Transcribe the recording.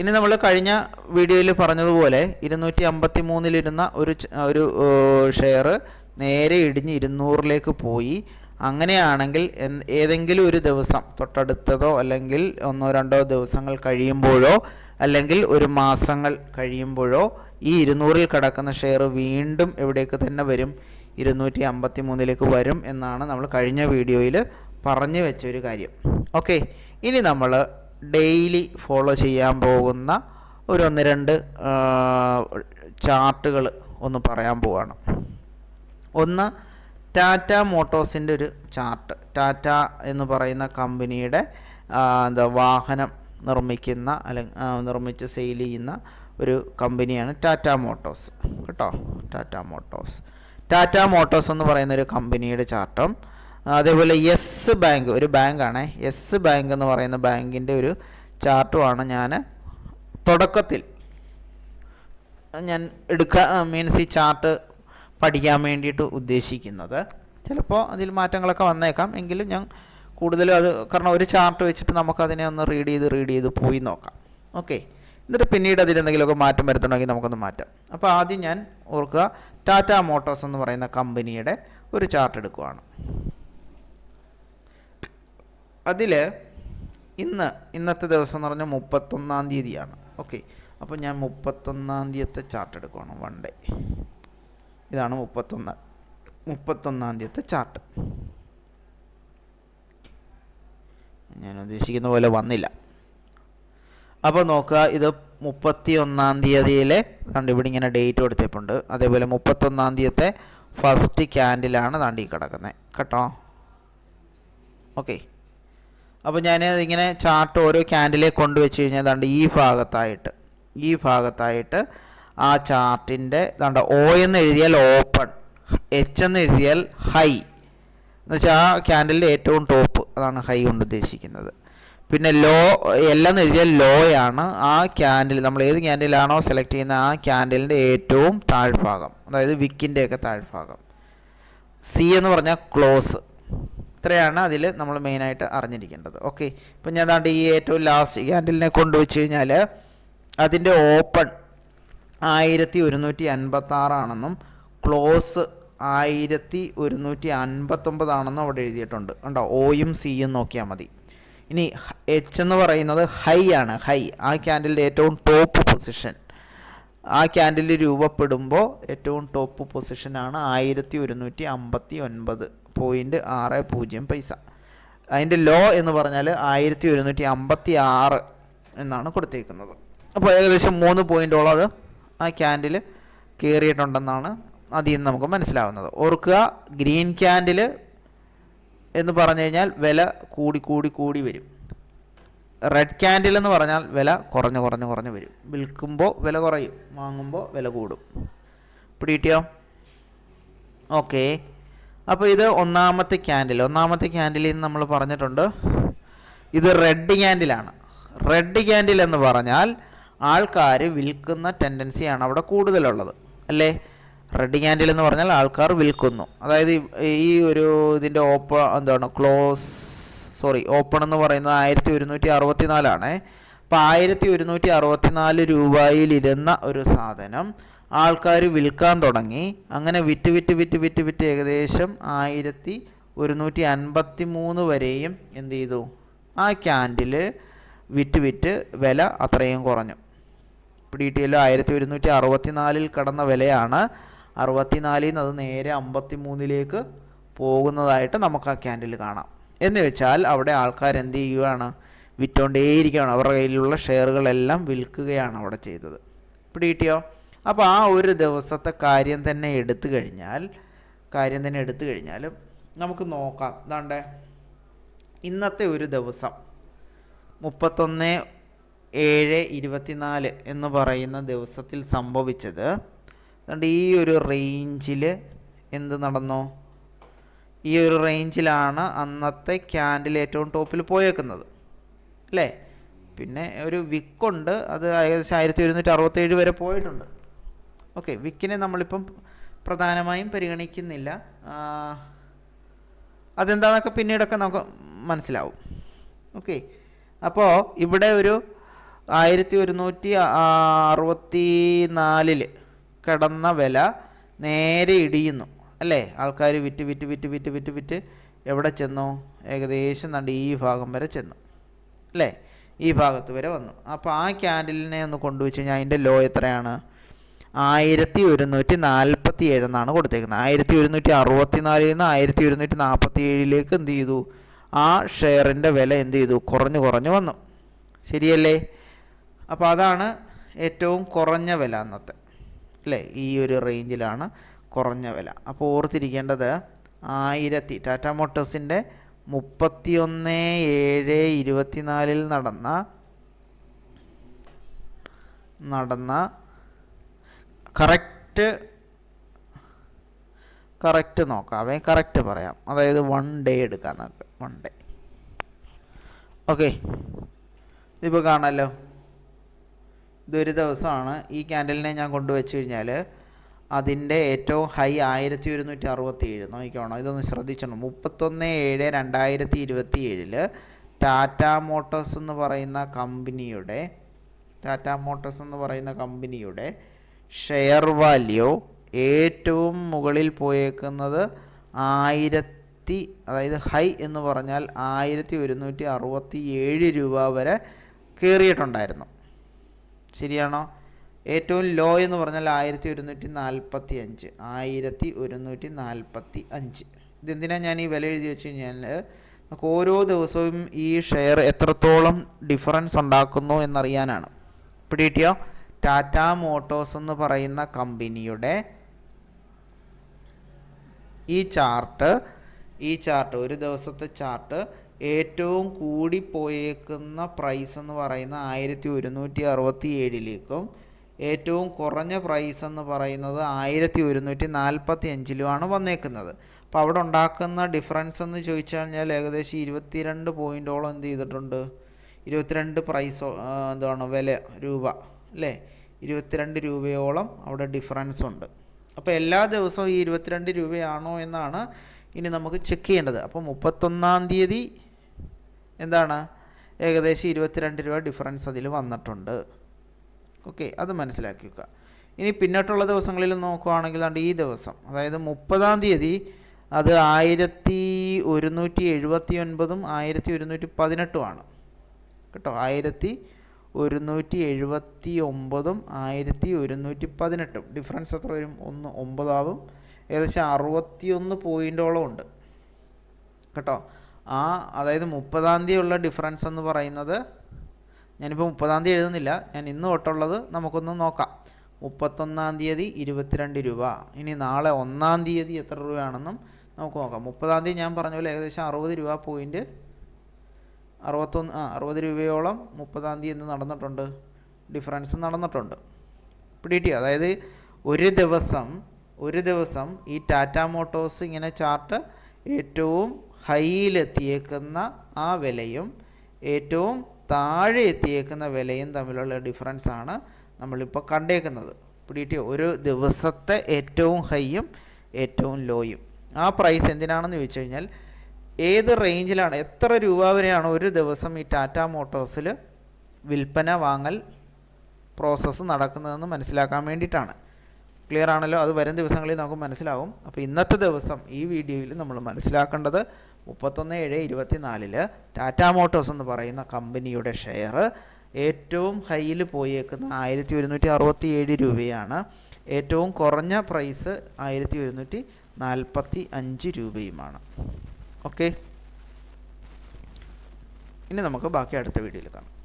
ഇനി നമ്മൾ കഴിഞ്ഞ വീഡിയോയിൽ പറഞ്ഞതുപോലെ ഇരുന്നൂറ്റി അമ്പത്തി മൂന്നിലിരുന്ന ഒരു ഒരു ഷെയർ നേരെ ഇടിഞ്ഞ് ഇരുന്നൂറിലേക്ക് പോയി. അങ്ങനെയാണെങ്കിൽ ഏതെങ്കിലും ഒരു ദിവസം തൊട്ടടുത്തതോ അല്ലെങ്കിൽ ഒന്നോ രണ്ടോ ദിവസങ്ങൾ കഴിയുമ്പോഴോ അല്ലെങ്കിൽ ഒരു മാസങ്ങൾ കഴിയുമ്പോഴോ ഈ ഇരുന്നൂറിൽ കിടക്കുന്ന ഷെയർ വീണ്ടും എവിടേക്ക് തന്നെ വരും? ഇരുന്നൂറ്റി അമ്പത്തി മൂന്നിലേക്ക് വരും എന്നാണ് നമ്മൾ കഴിഞ്ഞ വീഡിയോയിൽ പറഞ്ഞു വെച്ച ഒരു കാര്യം. ഓക്കെ ഇനി നമ്മൾ ഡെയിലി ഫോളോ ചെയ്യാൻ പോകുന്ന ഒരു ഒന്ന് രണ്ട് ചാർട്ടുകൾ ഒന്ന് പറയാൻ പോവാണ്. ഒന്ന് ടാറ്റ മോട്ടോഴ്സിന്റെ ഒരു ചാർട്ട്. ടാറ്റ എന്ന് പറയുന്ന കമ്പനിയുടെ എന്താ വാഹനം നിർമ്മിക്കുന്ന അല്ലെങ്കിൽ നിർമ്മിച്ച് സെയിൽ ചെയ്യുന്ന ഒരു കമ്പനിയാണ് ടാറ്റ മോട്ടോഴ്സ്. കേട്ടോ? ടാറ്റ മോട്ടോഴ്സ്. ടാറ്റ മോട്ടോഴ്സ് എന്ന് പറയുന്ന ഒരു കമ്പനിയുടെ ചാർട്ടും അതേപോലെ യെസ് ബാങ്ക് ഒരു ബാങ്കാണ്. യെസ് ബാങ്ക് എന്ന് പറയുന്ന ബാങ്കിന്റെ ഒരു ചാർട്ടുമാണ് ഞാൻ തുടക്കത്തിൽ ഞാൻ എടുക്കുക മീൻസ് ഈ ചാർട്ട് പഠിക്കാൻ വേണ്ടിയിട്ട് ഉദ്ദേശിക്കുന്നത്. ചിലപ്പോൾ അതിൽ മാറ്റങ്ങളൊക്കെ വന്നേക്കാം. എങ്കിലും ഞാൻ കൂടുതലും അത് കാരണം ഒരു ചാർട്ട് വെച്ചിട്ട് നമുക്കതിനെ ഒന്ന് റീഡ് ചെയ്ത് റീഡ് ചെയ്ത് പോയി നോക്കാം. ഓക്കെ. എന്നിട്ട് പിന്നീട് അതിൽ എന്തെങ്കിലുമൊക്കെ മാറ്റം വരുത്തണമെങ്കിൽ നമുക്കൊന്ന് മാറ്റാം. അപ്പോൾ ആദ്യം ഞാൻ ഓർക്കുക ടാറ്റ മോട്ടോഴ്സ് എന്ന് പറയുന്ന കമ്പനിയുടെ ഒരു ചാർട്ട് എടുക്കുവാണ്. അതിൽ ഇന്ന് ഇന്നത്തെ ദിവസം എന്ന് പറഞ്ഞാൽ മുപ്പത്തൊന്നാം തീയതിയാണ്. ഓക്കെ അപ്പോൾ ഞാൻ മുപ്പത്തൊന്നാം തീയത്തെ ചാർട്ട് എടുക്കുകയാണ് വൺ ഡേ ഇതാണ് മുപ്പത്തൊന്ന് മുപ്പത്തൊന്നാം തീയത്തെ ചാർട്ട് ഞാൻ ഉദ്ദേശിക്കുന്ന പോലെ വന്നില്ല. അപ്പോൾ നോക്കുക ഇത് മുപ്പത്തി ഒന്നാം തീയതിയിലെ ദാണ്ട് ഇവിടെ ഇങ്ങനെ ഡേറ്റ് കൊടുത്തിട്ടുണ്ട്. അതേപോലെ മുപ്പത്തൊന്നാം തീയത്തെ ഫസ്റ്റ് ക്യാൻഡിലാണ് താണ്ടി കിടക്കുന്നത് കേട്ടോ? ഓക്കെ അപ്പോൾ ഞാൻ ഇങ്ങനെ ചാർട്ട് ഓരോ ക്യാൻഡിലേക്ക് കൊണ്ടുവച്ച് കഴിഞ്ഞാൽ ദാണ്ട് ഈ ഭാഗത്തായിട്ട് ഈ ഭാഗത്തായിട്ട് ആ ചാർട്ടിന്റെ ദാണ്ട ഒ എന്ന് എഴുതിയാൽ ഓപ്പൺ എച്ച് എന്ന് എഴുതിയാൽ ഹൈ എന്ന് വെച്ചാൽ ആ ക്യാൻഡലിന്റെ ഏറ്റവും ടോപ്പ് അതാണ് ഹൈ കൊണ്ട് ഉദ്ദേശിക്കുന്നത്. പിന്നെ ലോ എല്ലാം എഴുതിയാൽ ലോയാണ് ആ ക്യാൻഡിൽ നമ്മൾ ഏത് ക്യാൻഡിലാണോ സെലക്ട് ചെയ്യുന്ന ആ ക്യാൻഡിലിന്റെ ഏറ്റവും താഴ്ഭാഗം അതായത് വിക്കിന്റെയൊക്കെ താഴ്ഭാഗം. സി എന്ന് പറഞ്ഞാൽ ക്ലോസ് ഇത്രയാണ് അതിൽ നമ്മൾ മെയിനായിട്ട് അറിഞ്ഞിരിക്കേണ്ടത്. ഓക്കെ ഇപ്പം ഞാൻ ദാണ്ട് ഈ ഏറ്റവും ലാസ്റ്റ് ക്യാൻഡിലിനെ കൊണ്ടുവച്ച് കഴിഞ്ഞാൽ അതിന്റെ ഓപ്പൺ ആയിരത്തി ഒരുന്നൂറ്റി അൻപത്തി ആറാണെന്നും ക്ലോസ് ആയിരത്തി ഒരുന്നൂറ്റി അൻപത്തൊമ്പതാണെന്നും അവിടെ എഴുതിയിട്ടുണ്ട്. കണ്ടോ? ഓയും സിയും നോക്കിയാൽ മതി. ഇനി എച്ച് എന്ന് പറയുന്നത് ഹൈ ആണ്. ഹൈ ആ ക്യാൻഡിലിന്റെ ഏറ്റവും ടോപ്പ് പൊസിഷൻ ആ ക്യാൻഡിൽ രൂപപ്പെടുമ്പോൾ ഏറ്റവും ടോപ്പ് പൊസിഷനാണ് ആയിരത്തി ഒരുന്നൂറ്റി അമ്പത്തി ഒൻപത് പോയിന്റ് ആറ് പൂജ്യം പൈസ. അതിന്റെ ലോ എന്ന് പറഞ്ഞാൽ ആയിരത്തി ഒരുന്നൂറ്റി അമ്പത്തി ആറ് എന്നാണ് കൊടുത്തേക്കുന്നത്. അപ്പോൾ ഏകദേശം മൂന്ന് പോയിന്റോളം അത് ആ ക്യാൻഡിൽ കയറിയിട്ടുണ്ടെന്നാണ് അതിൽ നിന്ന് നമുക്ക് മനസ്സിലാവുന്നത്. ഓർക്കുക ഗ്രീൻ ക്യാൻഡിൽ എന്ന് പറഞ്ഞു കഴിഞ്ഞാൽ വില കൂടി കൂടി കൂടി വരും. റെഡ് ക്യാൻഡിൽ എന്ന് പറഞ്ഞാൽ വില കുറഞ്ഞ് കുറഞ്ഞ് കുറഞ്ഞ് വരും. വിൽക്കുമ്പോൾ വില കുറയും വാങ്ങുമ്പോൾ വില കൂടും. പിടികിട്ടിയോ? ഓക്കെ അപ്പോൾ ഇത് ഒന്നാമത്തെ ക്യാൻഡിൽ ഒന്നാമത്തെ ക്യാൻഡിലിൽ നിന്ന് നമ്മൾ പറഞ്ഞിട്ടുണ്ട് ഇത് റെഡ് ക്യാൻഡിലാണ് റെഡ് ക്യാൻഡിൽ എന്ന് പറഞ്ഞാൽ ആൾക്കാർ വിൽക്കുന്ന ടെൻഡൻസിയാണ് അവിടെ കൂടുതലുള്ളത് അല്ലേ? റെഡ് ക്യാൻഡിൽ എന്ന് പറഞ്ഞാൽ ആൾക്കാർ വിൽക്കുന്നു. അതായത് ഈ- ഒരു ഇതിന്റെ ഓപ്പ എന്താണ് ക്ലോസ് സോറി ഓപ്പൺ എന്ന് പറയുന്നത് ആയിരത്തി ഒരുന്നൂറ്റി അറുപത്തി അപ്പോൾ ആയിരത്തി ഒരുന്നൂറ്റി അറുപത്തി നാല് രൂപയിലിരുന്ന ഒരു സാധനം ആൾക്കാർ വിൽക്കാൻ തുടങ്ങി. അങ്ങനെ വിറ്റ് വിറ്റ് വിറ്റ് വിറ്റ് വിറ്റ് ഏകദേശം ആയിരത്തി ഒരുന്നൂറ്റി അൻപത്തി മൂന്ന് വരെയും എന്ത് ചെയ്തു? ആ ക്യാൻഡിൽ വിറ്റ് വിറ്റ് വില അത്രയും കുറഞ്ഞു. ഡി ടി പിടിയിട്ടിയല്ലോ ആയിരത്തി ഒരുന്നൂറ്റി അറുപത്തി നാലിൽ കടന്ന വിലയാണ്. അറുപത്തിനാലിൽ നിന്ന് അത് നേരെ അമ്പത്തി മൂന്നിലേക്ക് പോകുന്നതായിട്ട് നമുക്ക് ആ ക്യാൻഡിൽ കാണാം. എന്ന് വെച്ചാൽ അവിടെ ആൾക്കാർ എന്ത് ചെയ്യുകയാണ് വിറ്റുകൊണ്ടേയിരിക്കുകയാണ് അവരുടെ കയ്യിലുള്ള ഷെയറുകളെല്ലാം വിൽക്കുകയാണ് അവിടെ ചെയ്തത്. പിടികിട്ടിയോ അപ്പോൾ ആ ഒരു ദിവസത്തെ കാര്യം തന്നെ എടുത്തു കഴിഞ്ഞാൽ കാര്യം തന്നെ എടുത്തു കഴിഞ്ഞാൽ നമുക്ക് നോക്കാം. ഇതാണ്ട് ഇന്നത്തെ ഒരു ദിവസം മുപ്പത്തൊന്ന് ഏഴ് ഇരുപത്തിനാല് എന്ന് പറയുന്ന ദിവസത്തിൽ സംഭവിച്ചത് അതുകൊണ്ട് ഈ ഒരു റേഞ്ചിൽ എന്ത് നടന്നു? ഈ ഒരു റേഞ്ചിലാണ് അന്നത്തെ ക്യാൻഡിൽ ഏറ്റവും ടോപ്പിൽ പോയേക്കുന്നത് അല്ലേ? പിന്നെ ഒരു വിക്കുണ്ട് അത് ഏകദേശം ആയിരത്തി ഒരുന്നൂറ്റി അറുപത്തേഴ് വരെ പോയിട്ടുണ്ട്. ഓക്കെ വിക്കിനെ നമ്മളിപ്പം പ്രധാനമായും പരിഗണിക്കുന്നില്ല. അതെന്താണെന്നൊക്കെ പിന്നീടൊക്കെ നമുക്ക് മനസ്സിലാവും. ഓക്കെ അപ്പോൾ ഇവിടെ ഒരു ആയിരത്തി ഒരുന്നൂറ്റി അറുപത്തി നാലിൽ കിടന്ന വില നേരെ ഇടിയുന്നു. അല്ലേ? ആൾക്കാർ വിറ്റ് വിറ്റ് വിറ്റ് വിറ്റ് വിറ്റ് വിറ്റ് എവിടെ ചെന്നു? ഏകദേശം നണ്ട് ഈ ഭാഗം വരെ ചെന്നു. അല്ലേ? ഈ ഭാഗത്ത് വരെ വന്നു. അപ്പോൾ ആ ക്യാൻഡിലിനെ ഒന്ന് കൊണ്ടുവച്ച് കഴിഞ്ഞാൽ അതിന്റെ ലോ എത്രയാണ്? ആയിരത്തി ഒരുന്നൂറ്റി നാൽപ്പത്തി ഏഴ് എന്നാണ് കൊടുത്തേക്കുന്നത്. ആയിരത്തി ഒരുന്നൂറ്റി അറുപത്തി നാലിൽ നിന്ന് ആയിരത്തി ഒരുന്നൂറ്റി നാൽപ്പത്തി ഏഴിലേക്ക് എന്ത് ചെയ്തു? ആ ഷെയറിന്റെ വില എന്ത് ചെയ്തു? കുറഞ്ഞു കുറഞ്ഞു വന്നു. ശരിയല്ലേ? അപ്പോൾ അതാണ് ഏറ്റവും കുറഞ്ഞ വില അന്നത്തെ. അല്ലേ? ഈ ഒരു റേഞ്ചിലാണ് കുറഞ്ഞ വില. അപ്പോൾ ഓർത്തിരിക്കേണ്ടത് ആയിരത്തി ടാറ്റ മോട്ടോഴ്സിന്റെ മുപ്പത്തി ഒന്ന് ഏഴ് ഇരുപത്തിനാലിൽ നടന്ന നടന്ന കറക്റ്റ് കറക്റ്റ് നോക്കാം. അവയെ കറക്റ്റ് പറയാം. അതായത് വൺ ഡേ എടുക്കാം നമുക്ക്. വൺ ഡേ ഓക്കെ ഇതിപ്പോൾ കാണാമല്ലോ ഇതൊരു ദിവസമാണ്. ഈ ക്യാൻഡലിനെ ഞാൻ കൊണ്ടുവച്ച് കഴിഞ്ഞാൽ അതിന്റെ ഏറ്റവും ഹൈ ആയിരത്തി ഒരുന്നൂറ്റി അറുപത്തി ഏഴ് നോക്കിക്കോണം. ഇതൊന്ന് ശ്രദ്ധിച്ചോണം. മുപ്പത്തൊന്ന് ഏഴ് രണ്ടായിരത്തി ഇരുപത്തി ഏഴിൽ ടാറ്റ മോട്ടോഴ്സ് എന്ന് പറയുന്ന കമ്പനിയുടെ ടാറ്റ മോട്ടോഴ്സ് എന്ന് പറയുന്ന കമ്പനിയുടെ ഷെയർ വാല്യൂ ഏറ്റവും മുകളിൽ പോയേക്കുന്നത് ആയിരത്തി അതായത് ഹൈ എന്ന് പറഞ്ഞാൽ ആയിരത്തി ഒരുന്നൂറ്റി അറുപത്തി ഏഴ് രൂപ വരെ കയറിയിട്ടുണ്ടായിരുന്നു. ശരിയാണോ? ഏറ്റവും ലോ എന്ന് പറഞ്ഞാൽ ആയിരത്തി ഒരുന്നൂറ്റി നാൽപ്പത്തി അഞ്ച് ആയിരത്തി ഒരുന്നൂറ്റി നാൽപ്പത്തി അഞ്ച് ഇതെന്തിനാണ് ഞാൻ ഈ വില എഴുതി വെച്ച് കഴിഞ്ഞാൽ നമുക്ക് ഓരോ ദിവസവും ഈ ഷെയർ എത്രത്തോളം ഡിഫറൻസ് ഉണ്ടാക്കുന്നു എന്നറിയാനാണ്. പിടികിട്ടിയോ? ടാറ്റ മോട്ടോഴ്സ് എന്ന് പറയുന്ന കമ്പനിയുടെ ഈ ചാർട്ട് ഈ ചാർട്ട് ഒരു ദിവസത്തെ ചാർട്ട് ഏറ്റവും കൂടി പോയേക്കുന്ന പ്രൈസ് എന്ന് പറയുന്ന ആയിരത്തി ഒരുന്നൂറ്റി അറുപത്തി ഏഴിലേക്കും ഏറ്റവും കുറഞ്ഞ പ്രൈസ് എന്ന് പറയുന്നത് ആയിരത്തി ഒരുന്നൂറ്റി നാൽപ്പത്തി അഞ്ചിലുമാണ് വന്നേക്കുന്നത്. അപ്പോൾ അവിടെ ഉണ്ടാക്കുന്ന ഡിഫറൻസ് എന്ന് ചോദിച്ചു കഴിഞ്ഞാൽ ഏകദേശം ഇരുപത്തിരണ്ട് പോയിന്റോളം എന്ത് ചെയ്തിട്ടുണ്ട്? ഇരുപത്തിരണ്ട് പ്രൈസ് എന്താണ് വില രൂപ. അല്ലേ? ഇരുപത്തിരണ്ട് രൂപയോളം അവിടെ ഡിഫറൻസ് ഉണ്ട്. അപ്പോൾ എല്ലാ ദിവസവും ഈ ഇരുപത്തിരണ്ട് രൂപയാണോ എന്നാണ് ഇനി നമുക്ക് ചെക്ക് ചെയ്യേണ്ടത്. അപ്പോൾ മുപ്പത്തൊന്നാം തീയതി എന്താണ്? ഏകദേശം ഇരുപത്തിരണ്ട് രൂപ ഡിഫറൻസ് അതിൽ വന്നിട്ടുണ്ട്. ഓക്കെ അത് മനസ്സിലാക്കി വെക്കുക. ഇനി പിന്നോട്ടുള്ള ദിവസങ്ങളിൽ നോക്കുകയാണെങ്കിൽ ഈ ദിവസം അതായത് മുപ്പതാം തീയതി അത് ആയിരത്തി ഒരുന്നൂറ്റി എഴുപത്തി ഒൻപതും ആയിരത്തി ഒരുന്നൂറ്റി പതിനെട്ടുമാണ് കേട്ടോ? ആയിരത്തി ഒരുന്നൂറ്റി എഴുപത്തി ഒമ്പതും ആയിരത്തി ഒരുന്നൂറ്റി പതിനെട്ടും ഡിഫറൻസ് എത്ര വരും? ഒന്ന് ഒമ്പതാവും. ഏകദേശം അറുപത്തിയൊന്ന് പോയിന്റോളം ഉണ്ട്. കേട്ടോ? ആ അതായത് മുപ്പതാം തീയതി ഉള്ള ഡിഫറൻസ് എന്ന് പറയുന്നത് ഞാനിപ്പോൾ മുപ്പതാം തീയതി എഴുതുന്നില്ല. ഞാൻ ഇന്ന് തൊട്ടുള്ളത് നമുക്കൊന്ന് നോക്കാം. മുപ്പത്തൊന്നാം തീയതി ഇരുപത്തിരണ്ട് രൂപ. ഇനി നാളെ ഒന്നാം തീയതി എത്ര രൂപയാണെന്നും നമുക്ക് നോക്കാം. മുപ്പതാം തീയതി ഞാൻ പറഞ്ഞ പോലെ ഏകദേശം അറുപത് രൂപ പോയിന്റ് അറുപത്തൊന്ന് ആ അറുപത് രൂപയോളം മുപ്പതാം തീയതി എന്ന് നടന്നിട്ടുണ്ട്. ഡിഫറൻസ് നടന്നിട്ടുണ്ട് പിടിയിട്ടി അതായത് ഒരു ദിവസം ഒരു ദിവസം ഈ ടാറ്റ മോട്ടോഴ്സ് ഇങ്ങനെ ചാർട്ട് ഏറ്റവും ഹൈയിലെത്തിയേക്കുന്ന ആ വിലയും ഏറ്റവും താഴെ എത്തിയേക്കുന്ന വിലയും തമ്മിലുള്ള ഡിഫറൻസ് ആണ് നമ്മളിപ്പോൾ കണ്ടേക്കുന്നത്. പിടികിട്ടിയോ ഒരു ദിവസത്തെ ഏറ്റവും ഹൈയും ഏറ്റവും ലോയും. ആ പ്രൈസ് എന്തിനാണെന്ന് ചോദിച്ചു കഴിഞ്ഞാൽ ഏത് റേഞ്ചിലാണ് എത്ര രൂപ വരെയാണ് ഒരു ദിവസം ഈ ടാറ്റ മോട്ടോഴ്സിൽ വിൽപ്പന വാങ്ങൽ പ്രോസസ്സ് നടക്കുന്നതെന്ന് മനസ്സിലാക്കാൻ വേണ്ടിയിട്ടാണ്. ക്ലിയർ ആണല്ലോ? അത് വരും ദിവസങ്ങളിൽ നമുക്ക് മനസ്സിലാവും. അപ്പോൾ ഇന്നത്തെ ദിവസം ഈ വീഡിയോയിൽ നമ്മൾ മനസ്സിലാക്കേണ്ടത് മുപ്പത്തൊന്ന് ഏഴ് ഇരുപത്തി നാലിൽ ടാറ്റ മോട്ടോഴ്സ് എന്ന് പറയുന്ന കമ്പനിയുടെ ഷെയർ ഏറ്റവും ഹൈയിൽ പോയേക്കുന്ന ആയിരത്തി ഒരുന്നൂറ്റി അറുപത്തി ഏഴ് രൂപയാണ്. ഏറ്റവും കുറഞ്ഞ പ്രൈസ് ആയിരത്തി ഒരുന്നൂറ്റി നാൽപ്പത്തി അഞ്ച് രൂപയുമാണ്. ഓക്കെ. ഇനി നമുക്ക് ബാക്കി അടുത്ത വീഡിയോയിൽ കാണാം.